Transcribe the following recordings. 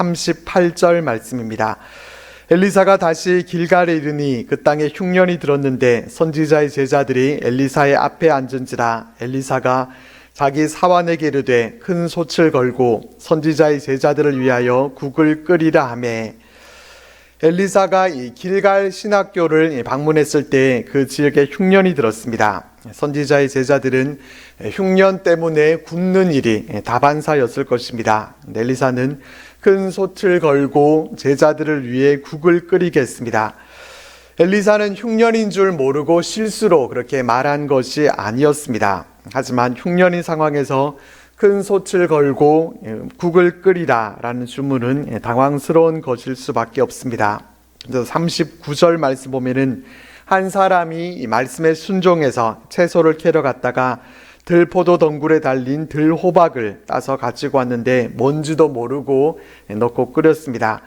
38절 말씀입니다. 엘리사가 다시 길갈에 이르니 그 땅에 흉년이 들었는데 선지자의 제자들이 엘리사의 앞에 앉은지라 엘리사가 자기 사환에게 이르되 큰 솥을 걸고 선지자의 제자들을 위하여 국을 끓이라 하매 엘리사가 이 길갈 신학교를 방문했을 때 그 지역에 흉년이 들었습니다. 선지자의 제자들은 흉년 때문에 굶는 일이 다반사였을 것입니다. 엘리사는 큰 솥을 걸고 제자들을 위해 국을 끓이겠습니다. 엘리사는 흉년인 줄 모르고 실수로 그렇게 말한 것이 아니었습니다. 하지만 흉년인 상황에서 큰 솥을 걸고 국을 끓이라 라는 주문은 당황스러운 것일 수밖에 없습니다. 그래서 39절 말씀 보면은 한 사람이 이 말씀에 순종해서 채소를 캐러 갔다가 들포도 덩굴에 달린 들호박을 따서 가지고 왔는데 뭔지도 모르고 넣고 끓였습니다.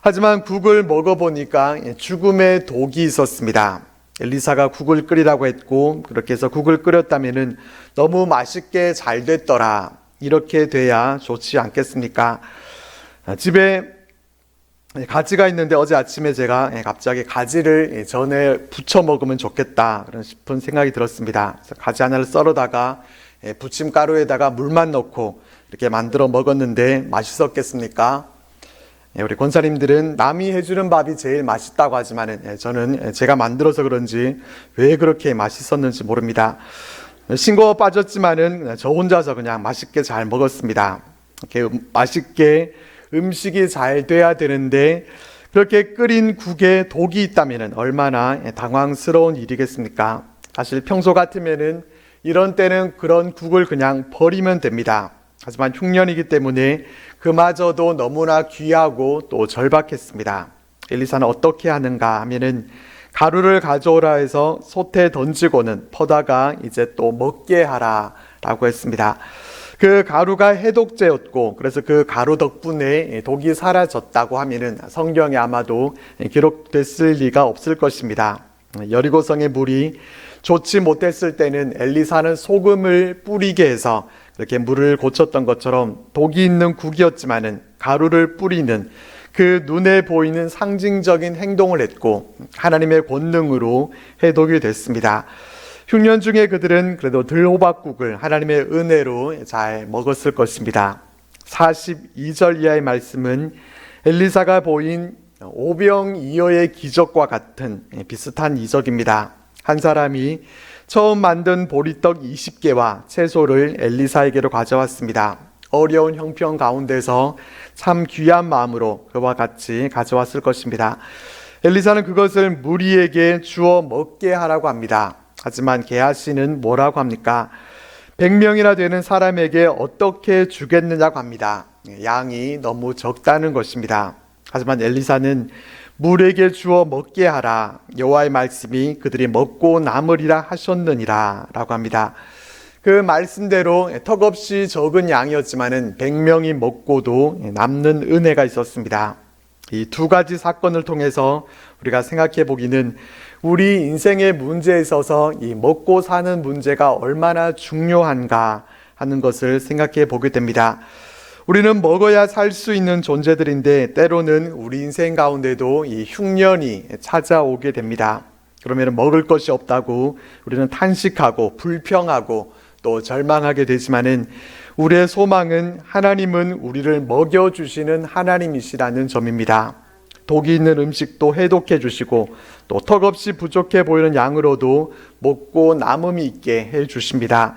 하지만 국을 먹어보니까 죽음의 독이 있었습니다. 엘리사가 국을 끓이라고 했고 그렇게 해서 국을 끓였다면은 너무 맛있게 잘 됐더라. 이렇게 돼야 좋지 않겠습니까? 집에 가지가 있는데 어제 아침에 제가 갑자기 가지를 전에 부쳐 먹으면 좋겠다 그런 싶은 생각이 들었습니다. 가지 하나를 썰어다가 부침가루에다가 물만 넣고 이렇게 만들어 먹었는데 맛있었겠습니까? 우리 권사님들은 남이 해주는 밥이 제일 맛있다고 하지만은 저는 제가 만들어서 그런지 왜 그렇게 맛있었는지 모릅니다. 싱거워 빠졌지만은 저 혼자서 그냥 맛있게 잘 먹었습니다. 이렇게 맛있게 음식이 잘 돼야 되는데 그렇게 끓인 국에 독이 있다면 얼마나 당황스러운 일이겠습니까? 사실 평소 같으면은 이런 때는 그런 국을 그냥 버리면 됩니다. 하지만 흉년이기 때문에 그마저도 너무나 귀하고 또 절박했습니다. 엘리사는 어떻게 하는가 하면은 가루를 가져오라 해서 솥에 던지고는 퍼다가 이제 또 먹게 하라라고 했습니다. 그 가루가 해독제였고 그래서 그 가루 덕분에 독이 사라졌다고 하면은 성경에 아마도 기록됐을 리가 없을 것입니다. 여리고성의 물이 좋지 못했을 때는 엘리사는 소금을 뿌리게 해서 이렇게 물을 고쳤던 것처럼 독이 있는 국이었지만은 가루를 뿌리는 그 눈에 보이는 상징적인 행동을 했고 하나님의 권능으로 해독이 됐습니다. 흉년 중에 그들은 그래도 들호박국을 하나님의 은혜로 잘 먹었을 것입니다. 42절 이하의 말씀은 엘리사가 보인 오병이어의 기적과 같은 비슷한 이적입니다. 한 사람이 처음 만든 보리떡 20개와 채소를 엘리사에게로 가져왔습니다. 어려운 형편 가운데서 참 귀한 마음으로 그와 같이 가져왔을 것입니다. 엘리사는 그것을 무리에게 주어 먹게 하라고 합니다. 하지만 게하시는 뭐라고 합니까? 100명이나 되는 사람에게 어떻게 주겠느냐고 합니다. 양이 너무 적다는 것입니다. 하지만 엘리사는 물에게 주어 먹게 하라. 여호와의 말씀이 그들이 먹고 남으리라 하셨느니라라고 합니다. 그 말씀대로 턱없이 적은 양이었지만은 100명이 먹고도 남는 은혜가 있었습니다. 이 두 가지 사건을 통해서 우리가 생각해 보기는 우리 인생의 문제에 있어서 이 먹고 사는 문제가 얼마나 중요한가 하는 것을 생각해 보게 됩니다. 우리는 먹어야 살 수 있는 존재들인데 때로는 우리 인생 가운데도 이 흉년이 찾아오게 됩니다. 그러면 먹을 것이 없다고 우리는 탄식하고 불평하고 또 절망하게 되지만은 우리의 소망은 하나님은 우리를 먹여 주시는 하나님이시라는 점입니다. 독이 있는 음식도 해독해 주시고 또 턱없이 부족해 보이는 양으로도 먹고 남음이 있게 해 주십니다.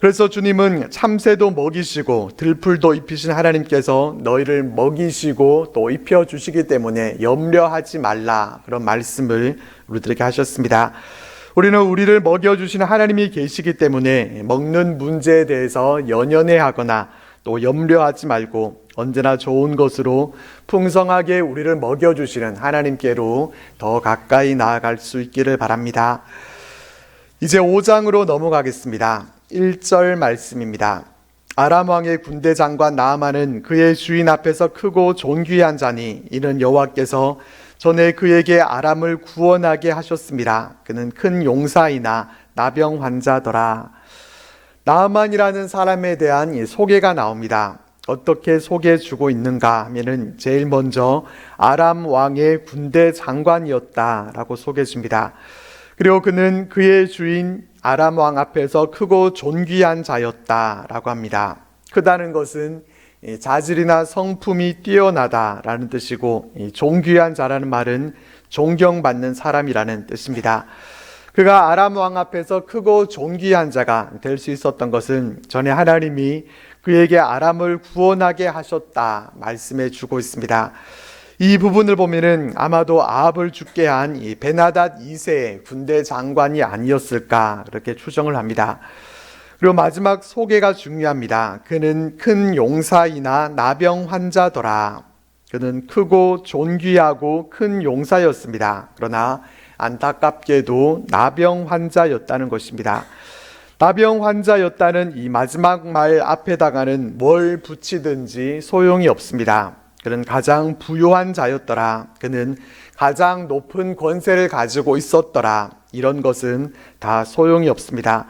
그래서 주님은 참새도 먹이시고 들풀도 입히신 하나님께서 너희를 먹이시고 또 입혀 주시기 때문에 염려하지 말라 그런 말씀을 우리들에게 하셨습니다. 우리는 우리를 먹여 주시는 하나님이 계시기 때문에 먹는 문제에 대해서 연연해 하거나 또 염려하지 말고 언제나 좋은 것으로 풍성하게 우리를 먹여 주시는 하나님께로 더 가까이 나아갈 수 있기를 바랍니다. 이제 5장으로 넘어가겠습니다. 1절 말씀입니다. 아람 왕의 군대 장관 나아만은 그의 주인 앞에서 크고 존귀한 자니 이는 여호와께서 전에 그에게 아람을 구원하게 하셨습니다. 그는 큰 용사이나 나병 환자더라. 나아만이라는 사람에 대한 소개가 나옵니다. 어떻게 소개해 주고 있는가 하면은 제일 먼저 아람 왕의 군대 장관이었다라고 소개해 줍니다. 그리고 그는 그의 주인 아람 왕 앞에서 크고 존귀한 자였다라고 합니다. 크다는 것은 이 자질이나 성품이 뛰어나다라는 뜻이고 이 존귀한 자라는 말은 존경받는 사람이라는 뜻입니다. 그가 아람 왕 앞에서 크고 존귀한 자가 될 수 있었던 것은 전에 하나님이 그에게 아람을 구원하게 하셨다 말씀해 주고 있습니다. 이 부분을 보면은 아마도 아합을 죽게 한 이 베나닷 2세 군대 장관이 아니었을까 그렇게 추정을 합니다. 그리고 마지막 소개가 중요합니다. 그는 큰 용사이나 나병 환자더라. 그는 크고 존귀하고 큰 용사였습니다. 그러나 안타깝게도 나병 환자였다는 것입니다. 나병 환자였다는 이 마지막 말 앞에다가는 뭘 붙이든지 소용이 없습니다. 그는 가장 부유한 자였더라. 그는 가장 높은 권세를 가지고 있었더라. 이런 것은 다 소용이 없습니다.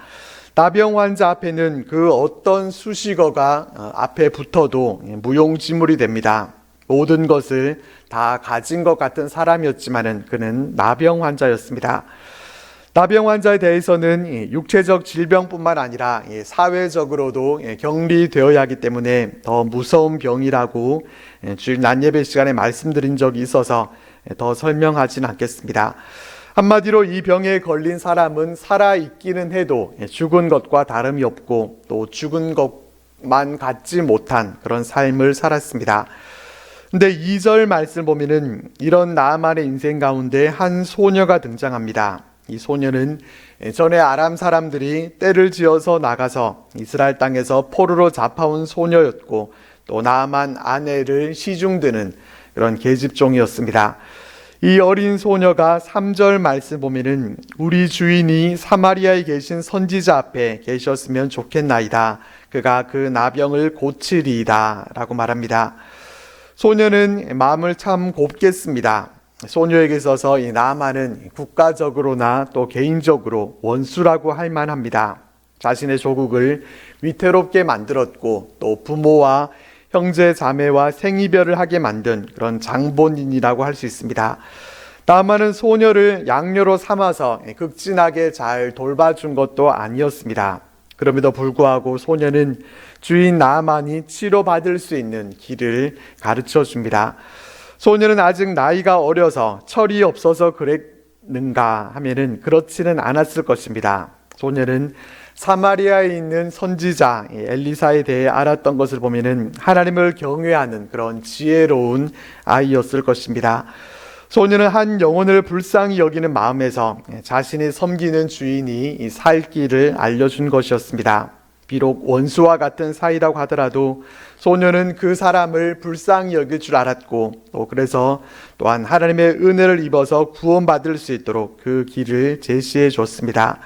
나병 환자 앞에는 그 어떤 수식어가 어, 앞에 붙어도 무용지물이 됩니다. 모든 것을 다 가진 것 같은 사람이었지만은 그는 나병 환자였습니다. 나병 환자에 대해서는 이 육체적 질병뿐만 아니라 이 사회적으로도 예, 격리되어야 하기 때문에 더 무서운 병이라고 예, 주일 난예배 시간에 말씀드린 적이 있어서 예, 더 설명하지는 않겠습니다. 한마디로 이 병에 걸린 사람은 살아 있기는 해도 예, 죽은 것과 다름이 없고 또 죽은 것만 갖지 못한 그런 삶을 살았습니다. 근데 2절 말씀 보면은 이런 나만의 인생 가운데 한 소녀가 등장합니다. 이 소녀는 전에 아람 사람들이 때를 지어서 나가서 이스라엘 땅에서 포로로 잡아온 소녀였고 또 나만 아내를 시중드는 그런 계집종이었습니다. 이 어린 소녀가 3절 말씀 보면은 우리 주인이 사마리아에 계신 선지자 앞에 계셨으면 좋겠나이다. 그가 그 나병을 고치리이다. 라고 말합니다. 소녀는 마음을 참 곱게 씁니다. 소녀에게 있어서 이 나만은 국가적으로나 또 개인적으로 원수라고 할 만합니다. 자신의 조국을 위태롭게 만들었고 또 부모와 형제 자매와 생이별을 하게 만든 그런 장본인이라고 할 수 있습니다. 나만은 소녀를 양녀로 삼아서 극진하게 잘 돌봐준 것도 아니었습니다. 그럼에도 불구하고 소녀는 주인 나만이 치료받을 수 있는 길을 가르쳐 줍니다. 소녀는 아직 나이가 어려서 철이 없어서 그랬는가 하면은 그렇지는 않았을 것입니다. 소녀는 사마리아에 있는 선지자 엘리사에 대해 알았던 것을 보면은 하나님을 경외하는 그런 지혜로운 아이였을 것입니다. 소녀는 한 영혼을 불쌍히 여기는 마음에서 자신이 섬기는 주인이 살 길을 알려준 것이었습니다. 비록 원수와 같은 사이라고 하더라도 소녀는 그 사람을 불쌍히 여길 줄 알았고 또 그래서 또한 하나님의 은혜를 입어서 구원받을 수 있도록 그 길을 제시해 줬습니다.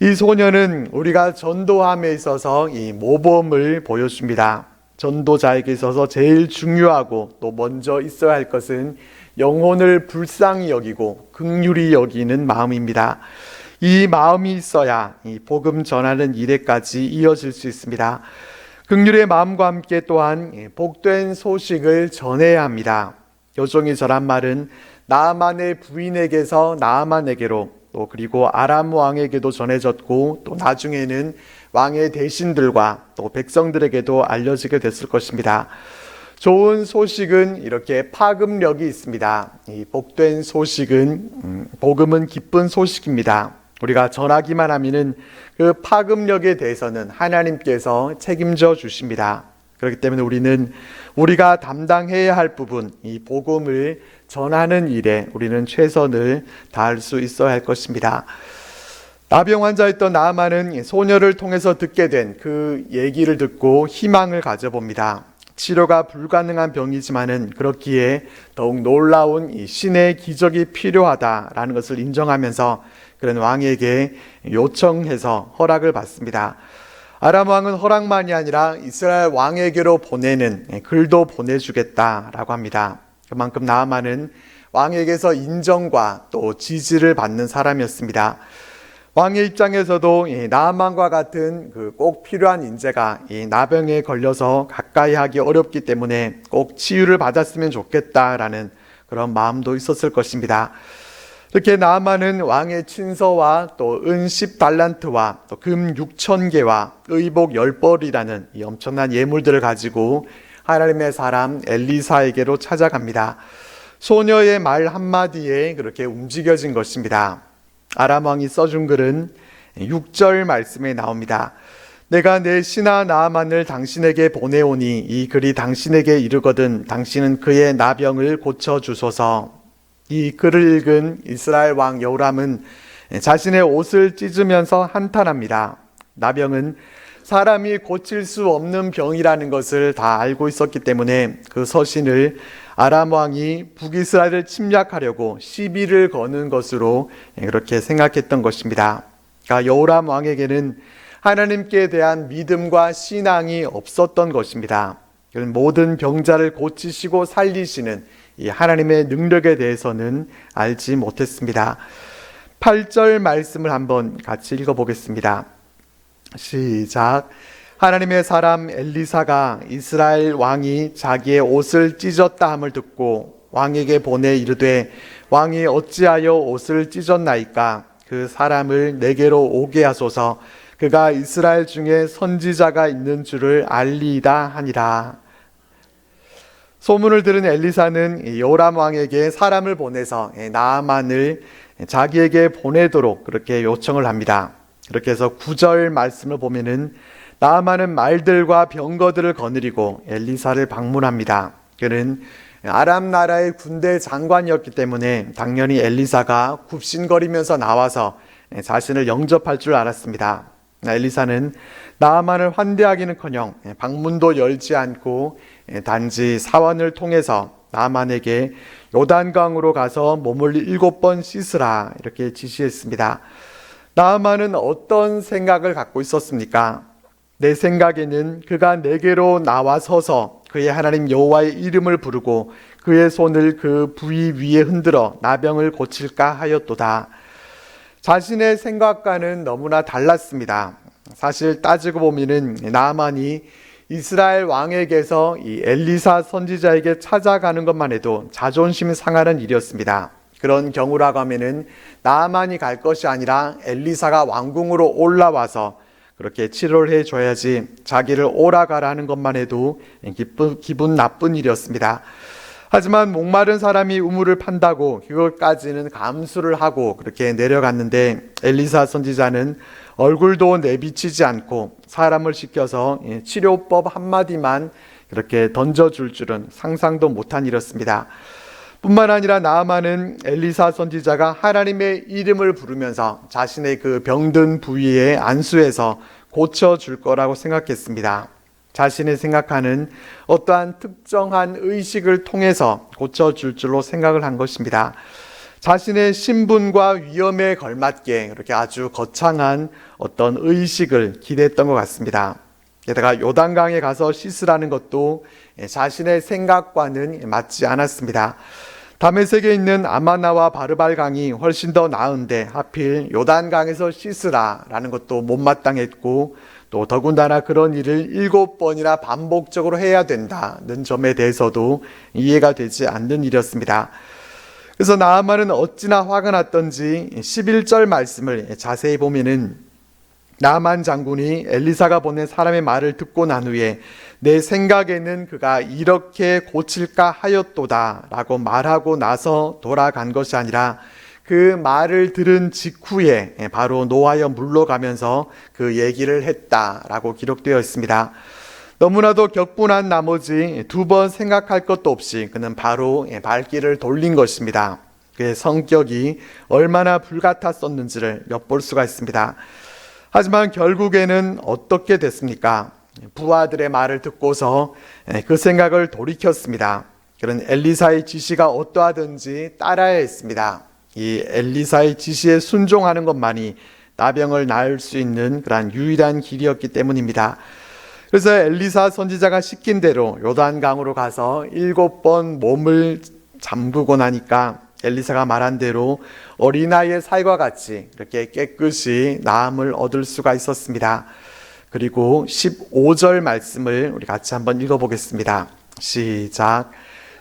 이 소녀는 우리가 전도함에 있어서 이 모범을 보여줍니다. 전도자에게 있어서 제일 중요하고 또 먼저 있어야 할 것은 영혼을 불쌍히 여기고 극률이 여기는 마음입니다. 이 마음이 있어야 이 복음 전하는 일에까지 이어질 수 있습니다. 극률의 마음과 함께 또한 복된 소식을 전해야 합니다. 요종이 전한 말은 나만의 부인에게서 나만에게로 또 그리고 아람 왕에게도 전해졌고 또 나중에는 왕의 대신들과 또 백성들에게도 알려지게 됐을 것입니다. 좋은 소식은 이렇게 파급력이 있습니다. 이 복된 소식은 음, 복음은 기쁜 소식입니다. 우리가 전하기만 하면은 그 파급력에 대해서는 하나님께서 책임져 주십니다. 그렇기 때문에 우리는 우리가 담당해야 할 부분, 이 복음을 전하는 일에 우리는 최선을 다할 수 있어야 할 것입니다. 나병 환자였던 나아만은 소녀를 통해서 듣게 된 그 얘기를 듣고 희망을 가져봅니다. 치료가 불가능한 병이지만은 그렇기에 더욱 놀라운 이 신의 기적이 필요하다라는 것을 인정하면서 그런 왕에게 요청해서 허락을 받습니다. 아람 왕은 허락만이 아니라 이스라엘 왕에게로 보내는 글도 보내주겠다라고 합니다. 그만큼 나아만은 왕에게서 인정과 또 지지를 받는 사람이었습니다. 왕의 입장에서도 이 나만과 같은 그 꼭 필요한 인재가 이 나병에 걸려서 가까이 하기 어렵기 때문에 꼭 치유를 받았으면 좋겠다라는 그런 마음도 있었을 것입니다. 이렇게 나아만은 왕의 친서와 또은 10달란트와 또 금 6천 개와 의복 10벌이라는 이 엄청난 예물들을 가지고 하나님의 사람 엘리사에게로 찾아갑니다. 소녀의 말 한마디에 그렇게 움직여진 것입니다. 아람 왕이 써준 글은 6절 말씀에 나옵니다. 내가 내 신하 나아만을 당신에게 보내오니 이 글이 당신에게 이르거든 당신은 그의 나병을 고쳐 주소서. 이 글을 읽은 이스라엘 왕 여호람은 자신의 옷을 찢으면서 한탄합니다. 나병은 사람이 고칠 수 없는 병이라는 것을 다 알고 있었기 때문에 그 서신을 아람 왕이 북이스라엘을 침략하려고 시비를 거는 것으로 그렇게 생각했던 것입니다. 그러니까 여호람 왕에게는 하나님께 대한 믿음과 신앙이 없었던 것입니다. 모든 병자를 고치시고 살리시는 이 하나님의 능력에 대해서는 알지 못했습니다. 8절 말씀을 한번 같이 읽어보겠습니다. 시작. 하나님의 사람 엘리사가 이스라엘 왕이 자기의 옷을 찢었다 함을 듣고 왕에게 보내 이르되 왕이 어찌하여 옷을 찢었나이까 그 사람을 내게로 오게 하소서 그가 이스라엘 중에 선지자가 있는 줄을 알리이다 하니라. 소문을 들은 엘리사는 요람 왕에게 사람을 보내서 나아만을 자기에게 보내도록 그렇게 요청을 합니다. 그렇게 해서 구절 말씀을 보면은 나아만은 말들과 병거들을 거느리고 엘리사를 방문합니다. 그는 아람 나라의 군대 장관이었기 때문에 당연히 엘리사가 굽신거리면서 나와서 자신을 영접할 줄 알았습니다. 엘리사는 나아만을 환대하기는커녕 방문도 열지 않고 단지 사원을 통해서 나아만에게 요단강으로 가서 몸을 일곱 번 씻으라 이렇게 지시했습니다. 나아만은 어떤 생각을 갖고 있었습니까? 내 생각에는 그가 내게로 나와 서서 그의 하나님 여호와의 이름을 부르고 그의 손을 그 부위 위에 흔들어 나병을 고칠까 하였도다. 자신의 생각과는 너무나 달랐습니다. 사실 따지고 보면은 나만이 이스라엘 왕에게서 이 엘리사 선지자에게 찾아가는 것만 해도 자존심이 상하는 일이었습니다. 그런 경우라고 하면은 나만이 갈 것이 아니라 엘리사가 왕궁으로 올라와서 그렇게 치료를 해줘야지 자기를 오라가라 하는 것만 해도 기분, 기분 나쁜 일이었습니다. 하지만 목마른 사람이 우물을 판다고 그것까지는 감수를 하고 그렇게 내려갔는데 엘리사 선지자는 얼굴도 내비치지 않고 사람을 시켜서 치료법 한마디만 그렇게 던져줄 줄은 상상도 못한 일이었습니다. 뿐만 아니라 나아만은 엘리사 선지자가 하나님의 이름을 부르면서 자신의 그 병든 부위에 안수해서 고쳐줄 거라고 생각했습니다. 자신이 생각하는 어떠한 특정한 의식을 통해서 고쳐줄 줄로 생각을 한 것입니다. 자신의 신분과 위험에 걸맞게 그렇게 아주 거창한 어떤 의식을 기대했던 것 같습니다. 게다가 요단강에 가서 씻으라는 것도 자신의 생각과는 맞지 않았습니다. 다메섹에 있는 아마나와 바르발 강이 훨씬 더 나은데 하필 요단강에서 씻으라라는 것도 못마땅했고 또 더군다나 그런 일을 일곱 번이나 반복적으로 해야 된다는 점에 대해서도 이해가 되지 않는 일이었습니다. 그래서 나아만은 어찌나 화가 났던지 11절 말씀을 자세히 보면은 나만 장군이 엘리사가 보낸 사람의 말을 듣고 난 후에 내 생각에는 그가 이렇게 고칠까 하였도다 라고 말하고 나서 돌아간 것이 아니라 그 말을 들은 직후에 바로 노하여 물러가면서 그 얘기를 했다라고 기록되어 있습니다. 너무나도 격분한 나머지 두 번 생각할 것도 없이 그는 바로 발길을 돌린 것입니다. 그의 성격이 얼마나 불같았었는지를 엿볼 수가 있습니다. 하지만 결국에는 어떻게 됐습니까? 부하들의 말을 듣고서 그 생각을 돌이켰습니다. 그런 엘리사의 지시가 어떠하든지 따라야 했습니다. 이 엘리사의 지시에 순종하는 것만이 나병을 나을 수 있는 그러한 유일한 길이었기 때문입니다. 그래서 엘리사 선지자가 시킨 대로 요단강으로 가서 일곱 번 몸을 잠그고 나니까 엘리사가 말한 대로 어린아이의 살과 같이 이렇게 깨끗이 나음을 얻을 수가 있었습니다. 그리고 15절 말씀을 우리 같이 한번 읽어보겠습니다. 시작.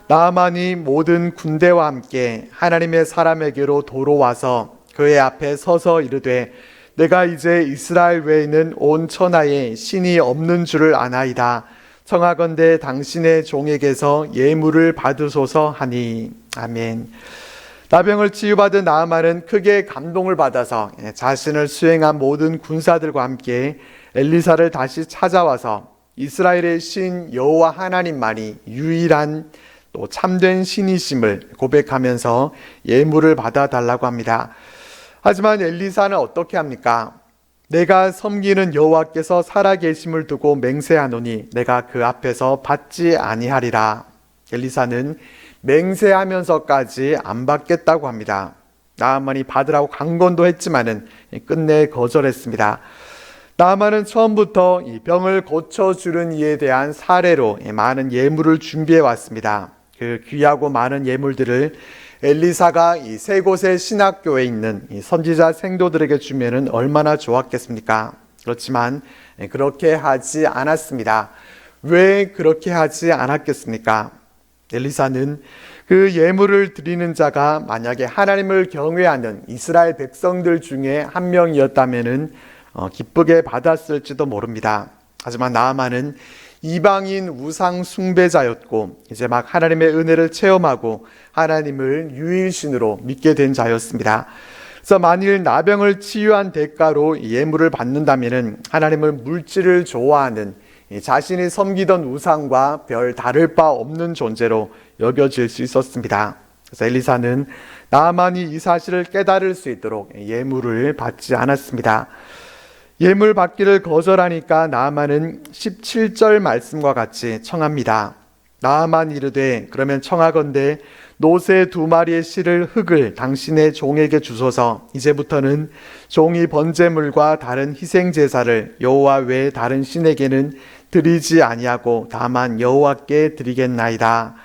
나만이 모든 군대와 함께 하나님의 사람에게로 도로 와서 그의 앞에 서서 이르되 내가 이제 이스라엘 외에는 온 천하에 신이 없는 줄을 아나이다. 청하건대 당신의 종에게서 예물을 받으소서 하니 아멘. 나병을 치유받은 나아만은 크게 감동을 받아서 자신을 수행한 모든 군사들과 함께 엘리사를 다시 찾아와서 이스라엘의 신 여호와 하나님만이 유일한 또 참된 신이심을 고백하면서 예물을 받아 달라고 합니다. 하지만 엘리사는 어떻게 합니까? 내가 섬기는 여호와께서 살아계심을 두고 맹세하노니 내가 그 앞에서 받지 아니하리라. 엘리사는 맹세하면서까지 안 받겠다고 합니다. 나아만이 받으라고 강권도 했지만은 끝내 거절했습니다. 나아만은 처음부터 이 병을 고쳐주는 이에 대한 사례로 많은 예물을 준비해 왔습니다. 그 귀하고 많은 예물들을 엘리사가 이 세 곳의 신학교에 있는 이 선지자 생도들에게 주면은 얼마나 좋았겠습니까? 그렇지만 그렇게 하지 않았습니다. 왜 그렇게 하지 않았겠습니까? 엘리사는 그 예물을 드리는 자가 만약에 하나님을 경외하는 이스라엘 백성들 중에 한 명이었다면은 어, 기쁘게 받았을지도 모릅니다. 하지만 나아만은 이방인 우상 숭배자였고 이제 막 하나님의 은혜를 체험하고 하나님을 유일신으로 믿게 된 자였습니다. 그래서 만일 나병을 치유한 대가로 예물을 받는다면은 하나님을 물질을 좋아하는 자신이 섬기던 우상과 별 다를 바 없는 존재로 여겨질 수 있었습니다. 그래서 엘리사는 나만이 이 사실을 깨달을 수 있도록 예물을 받지 않았습니다. 예물 받기를 거절하니까 나아만은 17절 말씀과 같이 청합니다. 나아만 이르되 그러면 청하건대 노새 두 마리의 실을 흙을 당신의 종에게 주소서 이제부터는 종이 번제물과 다른 희생 제사를 여호와 외에 다른 신에게는 드리지 아니하고 다만 여호와께 드리겠나이다.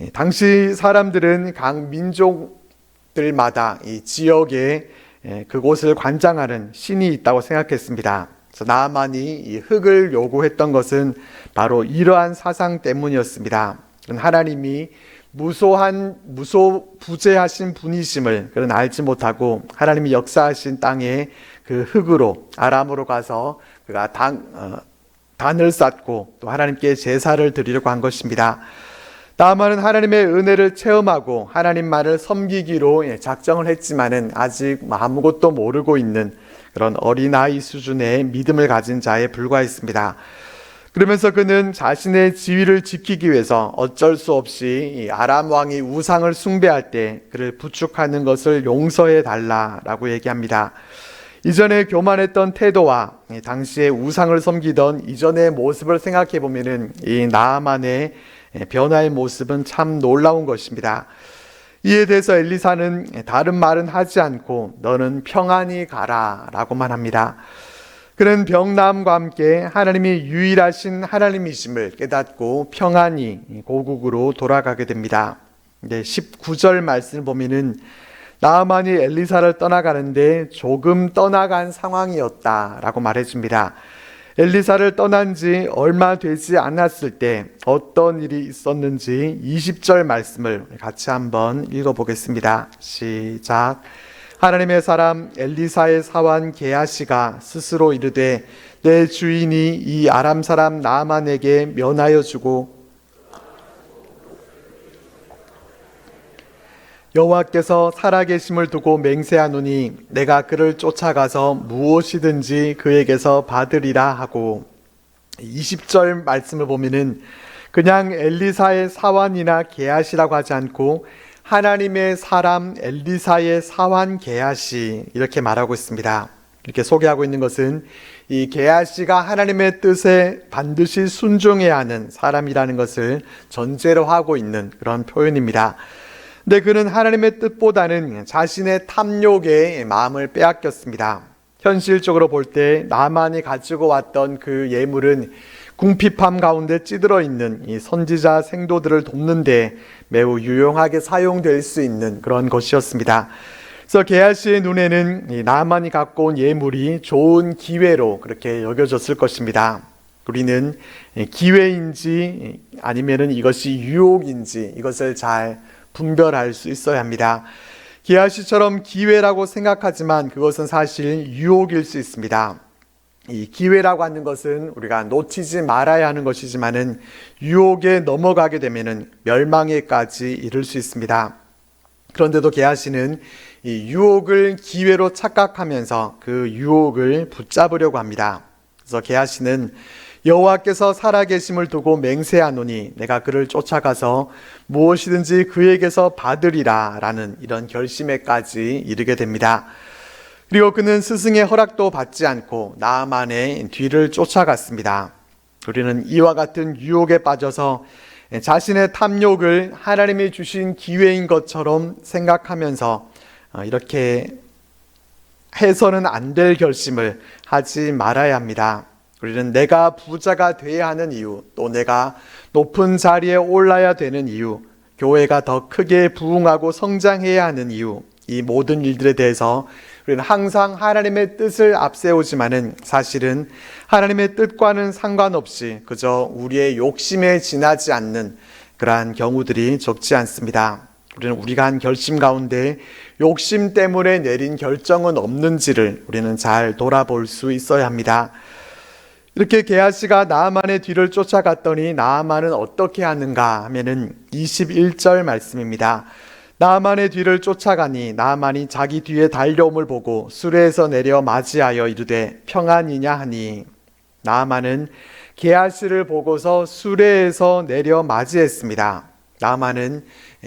예, 당시 사람들은 각 민족들마다 이 지역에 예, 그곳을 관장하는 신이 있다고 생각했습니다. 그래서 나만이 이 흙을 요구했던 것은 바로 이러한 사상 때문이었습니다. 하나님이 무소한 무소 부재하신 분이심을 그런 알지 못하고 하나님이 역사하신 땅에 그 흙으로 아람으로 가서 그가 단, 어, 단을 쌓고 또 하나님께 제사를 드리려고 한 것입니다. 다만은 하나님의 은혜를 체험하고 하나님만을 섬기기로 예, 작정을 했지만은 아직 아무것도 모르고 있는 그런 어린아이 수준의 믿음을 가진 자에 불과했습니다. 그러면서 그는 자신의 지위를 지키기 위해서 어쩔 수 없이 아람 왕이 우상을 숭배할 때 그를 부축하는 것을 용서해 달라라고 얘기합니다. 이전에 교만했던 태도와 당시에 우상을 섬기던 이전의 모습을 생각해 보면은 이 나아만의 변화의 모습은 참 놀라운 것입니다. 이에 대해서 엘리사는 다른 말은 하지 않고 너는 평안히 가라 라고만 합니다. 그는 병남과 함께 하나님이 유일하신 하나님이심을 깨닫고 평안히 고국으로 돌아가게 됩니다. 19절 말씀을 보면은 나아만이 엘리사를 떠나가는데 조금 떠나간 상황이었다라고 말해줍니다. 엘리사를 떠난 지 얼마 되지 않았을 때 어떤 일이 있었는지 20절 말씀을 같이 한번 읽어보겠습니다. 시작. 하나님의 사람 엘리사의 사환 게하시가 스스로 이르되 내 주인이 이 아람 사람 나만에게 면하여 주고 여호와께서 살아계심을 두고 맹세하노니 내가 그를 쫓아가서 무엇이든지 그에게서 받으리라 하고 20절 말씀을 보면은 그냥 엘리사의 사환이나 게하시라고 하지 않고 하나님의 사람 엘리사의 사환 게하시 이렇게 말하고 있습니다. 이렇게 소개하고 있는 것은 이 게하시가 하나님의 뜻에 반드시 순종해야 하는 사람이라는 것을 전제로 하고 있는 그런 표현입니다. 근데 그는 하나님의 뜻보다는 자신의 탐욕에 마음을 빼앗겼습니다. 현실적으로 볼 때 나만이 가지고 왔던 그 예물은 궁핍함 가운데 찌들어 있는 이 선지자 생도들을 돕는데 매우 유용하게 사용될 수 있는 그런 것이었습니다. 그래서 게하시의 눈에는 이 나만이 갖고 온 예물이 좋은 기회로 그렇게 여겨졌을 것입니다. 우리는 기회인지 아니면은 이것이 유혹인지 이것을 잘 분별할 수 있어야 합니다. 게하시처럼 기회라고 생각하지만 그것은 사실 유혹일 수 있습니다. 이 기회라고 하는 것은 우리가 놓치지 말아야 하는 것이지만은 유혹에 넘어가게 되면은 멸망에까지 이를 수 있습니다. 그런데도 게하시는 이 유혹을 기회로 착각하면서 그 유혹을 붙잡으려고 합니다. 그래서 게하시는 여호와께서 살아계심을 두고 맹세하노니 내가 그를 쫓아가서 무엇이든지 그에게서 받으리라라는 이런 결심에까지 이르게 됩니다. 그리고 그는 스승의 허락도 받지 않고 나만의 뒤를 쫓아갔습니다. 우리는 이와 같은 유혹에 빠져서 자신의 탐욕을 하나님이 주신 기회인 것처럼 생각하면서 어, 이렇게 해서는 안 될 결심을 하지 말아야 합니다. 우리는 내가 부자가 돼야 하는 이유, 또 내가 높은 자리에 올라야 되는 이유, 교회가 더 크게 부흥하고 성장해야 하는 이유, 이 모든 일들에 대해서 우리는 항상 하나님의 뜻을 앞세우지만은 사실은 하나님의 뜻과는 상관없이 그저 우리의 욕심에 지나지 않는 그러한 경우들이 적지 않습니다. 우리는 우리가 한 결심 가운데 욕심 때문에 내린 결정은 없는지를 우리는 잘 돌아볼 수 있어야 합니다. 이렇게 게하시가 나아만의 뒤를 쫓아갔더니 나아만은 어떻게 하는가 하면은 21절 말씀입니다. 나아만의 뒤를 쫓아가니 나아만이 자기 뒤에 달려옴을 보고 수레에서 내려 맞이하여 이르되 평안이냐 하니 나아만은 게하시를 보고서 수레에서 내려 맞이했습니다. 나아만은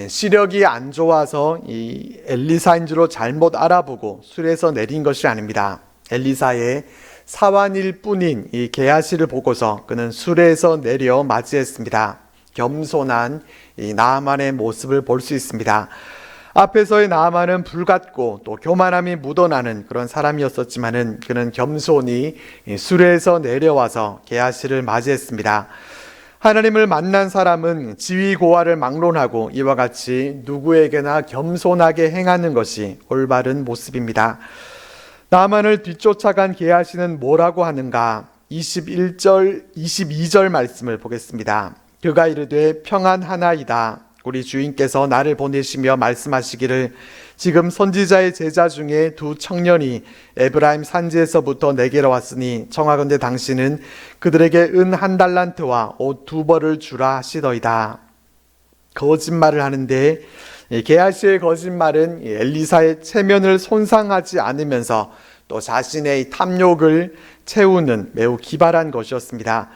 시력이 안 좋아서 이 엘리사인 줄로 잘못 알아보고 수레에서 내린 것이 아닙니다. 엘리사의 사환일 뿐인 이 게하시를 보고서 그는 수레에서 내려 맞이했습니다. 겸손한 이 나아만의 모습을 볼 수 있습니다. 앞에서의 나아만은 불같고 또 교만함이 묻어나는 그런 사람이었었지만은 그는 겸손히 수레에서 내려와서 게하시를 맞이했습니다. 하나님을 만난 사람은 지위 고하를 막론하고 이와 같이 누구에게나 겸손하게 행하는 것이 올바른 모습입니다. 나만을 뒤쫓아간 게하시는 뭐라고 하는가? 21절, 22절 말씀을 보겠습니다. 그가 이르되 평안하나이다. 우리 주인께서 나를 보내시며 말씀하시기를 지금 선지자의 제자 중에 두 청년이 에브라임 산지에서부터 내게로 왔으니 청하건대 당신은 그들에게 은 한 달란트와 옷 두 벌을 주라 하시더이다. 거짓말을 하는데 게하시의 거짓말은 엘리사의 체면을 손상하지 않으면서 또 자신의 탐욕을 채우는 매우 기발한 것이었습니다.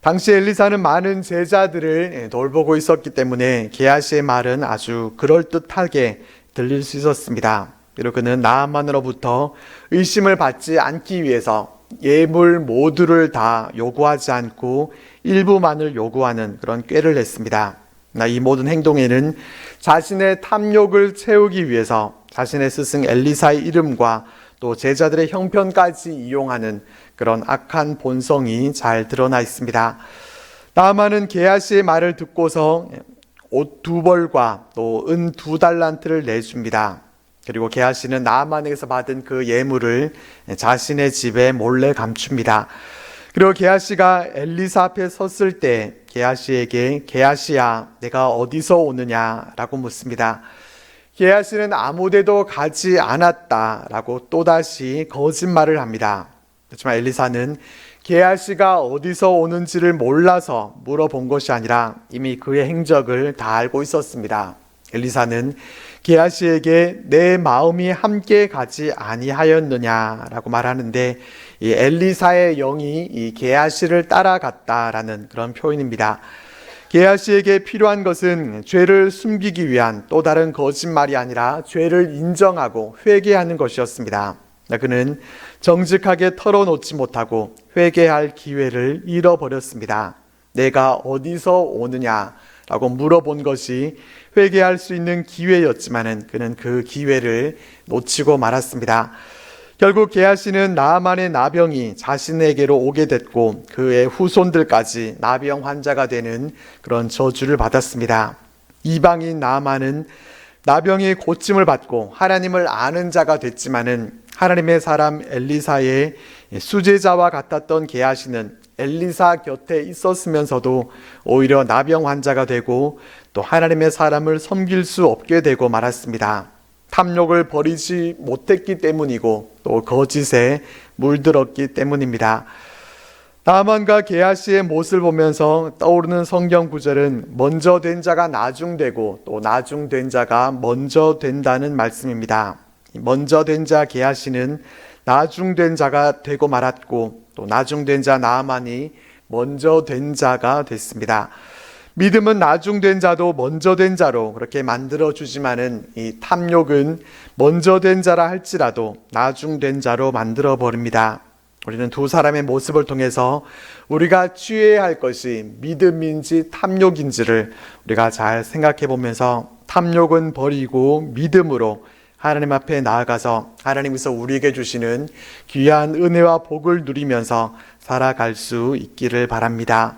당시 엘리사는 많은 제자들을 돌보고 있었기 때문에 게하시의 말은 아주 그럴듯하게 들릴 수 있었습니다. 그리고 그는 나만으로부터 의심을 받지 않기 위해서 예물 모두를 다 요구하지 않고 일부만을 요구하는 그런 꾀를 냈습니다. 이 모든 행동에는 자신의 탐욕을 채우기 위해서 자신의 스승 엘리사의 이름과 또 제자들의 형편까지 이용하는 그런 악한 본성이 잘 드러나 있습니다. 나만은 게하시의 말을 듣고서 옷 두 벌과 또 은 두 달란트를 내줍니다. 그리고 게하시는 나만에게서 받은 그 예물을 자신의 집에 몰래 감춥니다. 그리고 게하시가 엘리사 앞에 섰을 때 게하시에게 게하시야 내가 어디서 오느냐라고 묻습니다. 게하시는 아무데도 가지 않았다라고 또다시 거짓말을 합니다. 그렇지만 엘리사는 게하시가 어디서 오는지를 몰라서 물어본 것이 아니라 이미 그의 행적을 다 알고 있었습니다. 엘리사는 게하시에게 내 마음이 함께 가지 아니하였느냐라고 말하는데 이 엘리사의 영이 이 게하시를 따라갔다라는 그런 표현입니다. 게하시에게 필요한 것은 죄를 숨기기 위한 또 다른 거짓말이 아니라 죄를 인정하고 회개하는 것이었습니다. 그는 정직하게 털어놓지 못하고 회개할 기회를 잃어버렸습니다. 내가 어디서 오느냐라고 물어본 것이 회개할 수 있는 기회였지만은 그는 그 기회를 놓치고 말았습니다. 결국 게하시는 나아만의 나병이 자신에게로 오게 됐고 그의 후손들까지 나병 환자가 되는 그런 저주를 받았습니다. 이방인 나아만은 나병의 고침을 받고 하나님을 아는 자가 됐지만은 하나님의 사람 엘리사의 수제자와 같았던 게하시는 엘리사 곁에 있었으면서도 오히려 나병 환자가 되고 또 하나님의 사람을 섬길 수 없게 되고 말았습니다. 탐욕을 버리지 못했기 때문이고 또 거짓에 물들었기 때문입니다. 나만과 게하시의 모습을 보면서 떠오르는 성경 구절은 먼저 된 자가 나중되고 또 나중된 자가 먼저 된다는 말씀입니다. 먼저 된 자 게하시는 나중된 자가 되고 말았고 또 나중된 자 나아만이 먼저 된 자가 됐습니다. 믿음은 나중된 자도 먼저 된 자로 그렇게 만들어 주지만은 이 탐욕은 먼저 된 자라 할지라도 나중된 자로 만들어 버립니다. 우리는 두 사람의 모습을 통해서 우리가 취해야 할 것이 믿음인지 탐욕인지를 우리가 잘 생각해 보면서 탐욕은 버리고 믿음으로 하나님 앞에 나아가서 하나님께서 우리에게 주시는 귀한 은혜와 복을 누리면서 살아갈 수 있기를 바랍니다.